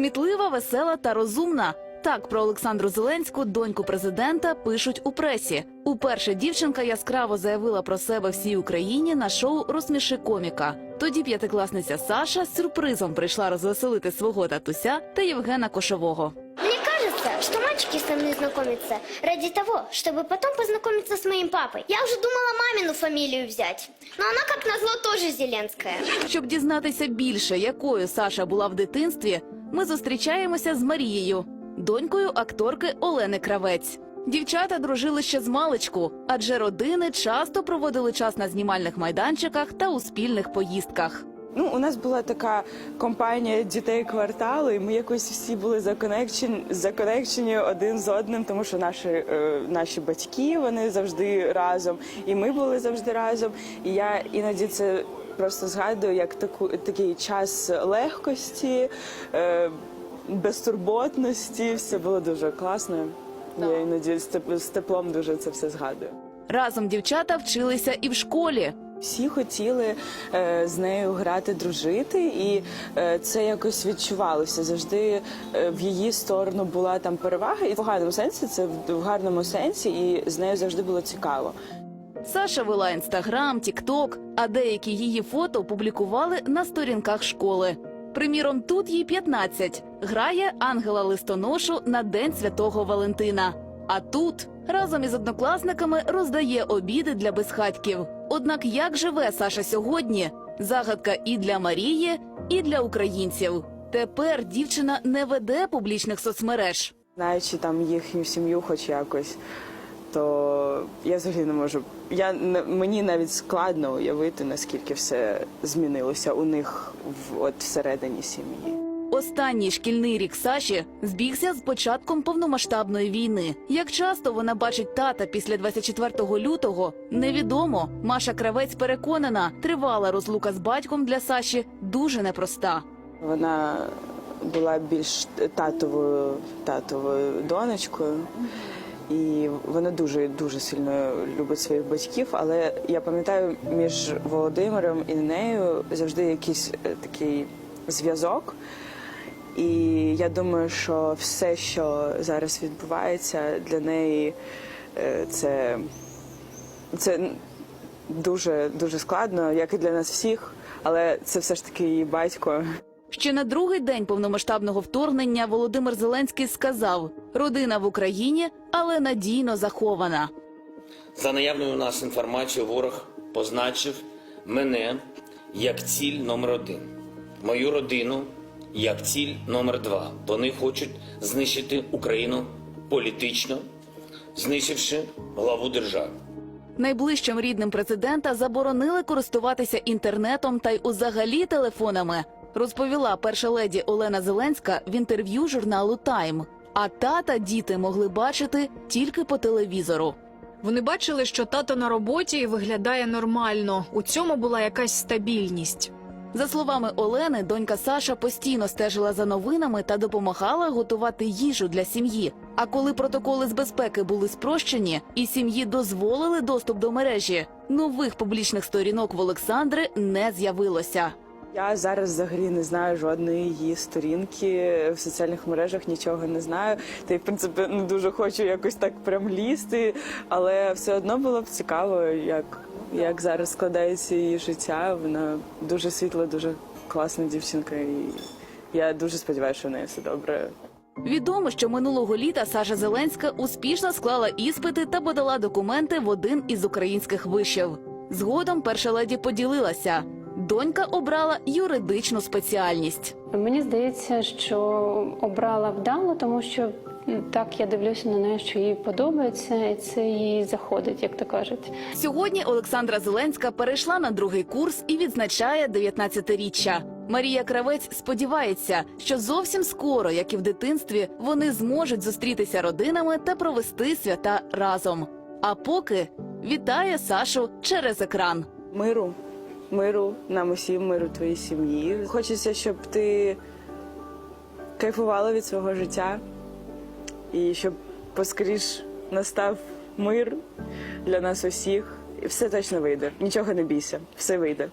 Кмітлива, весела та розумна. Так про Олександру Зеленську, доньку президента, пишуть у пресі. Уперше дівчинка яскраво заявила про себе всій Україні на шоу Розсміши коміка. Тоді п'ятикласниця Саша з сюрпризом прийшла розвеселити свого татуся та Євгена Кошового. Мне кажется, что мальчики со мной знакомятся ради того, чтобы потом познакомиться с моим папой. Я уже думала мамину фамилию взять, но она, как назло, тоже Зеленская. Щоб дізнатися більше, якою Саша була в дитинстві, ми зустрічаємося з Марією, донькою акторки Олени Кравець. Дівчата дружили ще з маличку, адже родини часто проводили час на знімальних майданчиках та у спільних поїздках. Ну, у нас була така компанія дітей кварталу, і ми якось всі були законекчені, законекчені один з одним, тому що наші, е, наші батьки вони завжди разом, і ми були завжди разом. І я іноді це просто згадую як таку такий час легкості, е, безтурботності. Все було дуже класно. Я іноді з з теплом дуже це все згадую. Разом дівчата вчилися і в школі. Всі хотіли е, з нею грати, дружити, і е, це якось відчувалося. Завжди е, в її сторону була там перевага, і в поганому сенсі це в, в гарному сенсі, і з нею завжди було цікаво. Саша вела інстаграм, тікток, а деякі її фото публікували на сторінках школи. Приміром, тут їй 15. Грає ангела листоношу на День Святого Валентина. А тут разом із однокласниками роздає обіди для безхатьків. Однак як живе Саша сьогодні? Загадка і для Марії, і для українців. Тепер дівчина не веде публічних соцмереж. Знаючи там їхню сім'ю, хоч якось, то я взагалі не можу. Я мені навіть складно уявити, наскільки все змінилося у них в от всередині сім'ї. Останній шкільний рік Саші збігся з початком повномасштабної війни. Як часто вона бачить тата після 24 лютого, невідомо. Маша Кравець переконана, тривала розлука з батьком для Саші дуже непроста. Вона була більш татовою татовою донечкою, і вона дуже дуже сильно любить своїх батьків. Але я пам'ятаю, між Володимиром і нею завжди якийсь е, такий зв'язок. І я думаю, що все, що зараз відбувається для неї, е, це, це дуже дуже складно, як і для нас всіх. Але це все ж таки її батько. Ще на другий день повномасштабного вторгнення Володимир Зеленський сказав: родина в Україні, але надійно захована. За наявною у нас інформацією, ворог позначив мене як ціль номер один, мою родину як ціль номер два. Вони хочуть знищити Україну політично, знищивши главу держави. Найближчим рідним президента заборонили користуватися інтернетом та й узагалі телефонами, розповіла перша леді Олена Зеленська в інтерв'ю журналу Тайм. А тата діти могли бачити тільки по телевізору. Вони бачили, що тато на роботі і виглядає нормально. У цьому була якась стабільність. За словами Олени, донька Саша постійно стежила за новинами та допомагала готувати їжу для сім'ї. А коли протоколи з безпеки були спрощені і сім'ї дозволили доступ до мережі, нових публічних сторінок в Олександри не з'явилося. Я зараз взагалі не знаю жодної її сторінки в соціальних мережах, нічого не знаю. Та й в принципі не дуже хочу якось так прям лізти, але все одно було б цікаво, як, як зараз складається її життя. Вона дуже світла, дуже класна дівчинка, і я дуже сподіваюся, що в неї все добре. Відомо, що минулого літа Саша Зеленська успішно склала іспити та подала документи в один із українських вишів. Згодом перша леді поділилася. Донька обрала юридичну спеціальність. Мені здається, що обрала вдало, тому що так я дивлюся на неї, що їй подобається, і це їй заходить, як то кажуть. Сьогодні Олександра Зеленська перейшла на другий курс і відзначає 19-річчя. Марія Кравець сподівається, що зовсім скоро, як і в дитинстві, вони зможуть зустрітися родинами та провести свята разом. А поки вітає Сашу через екран. Миру, миру нам усім, миру твоїй сім'ї. Хочеться, щоб ти кайфувала від свого життя і щоб поскоріш настав мир для нас усіх. І все точно вийде. Нічого не бійся, все вийде.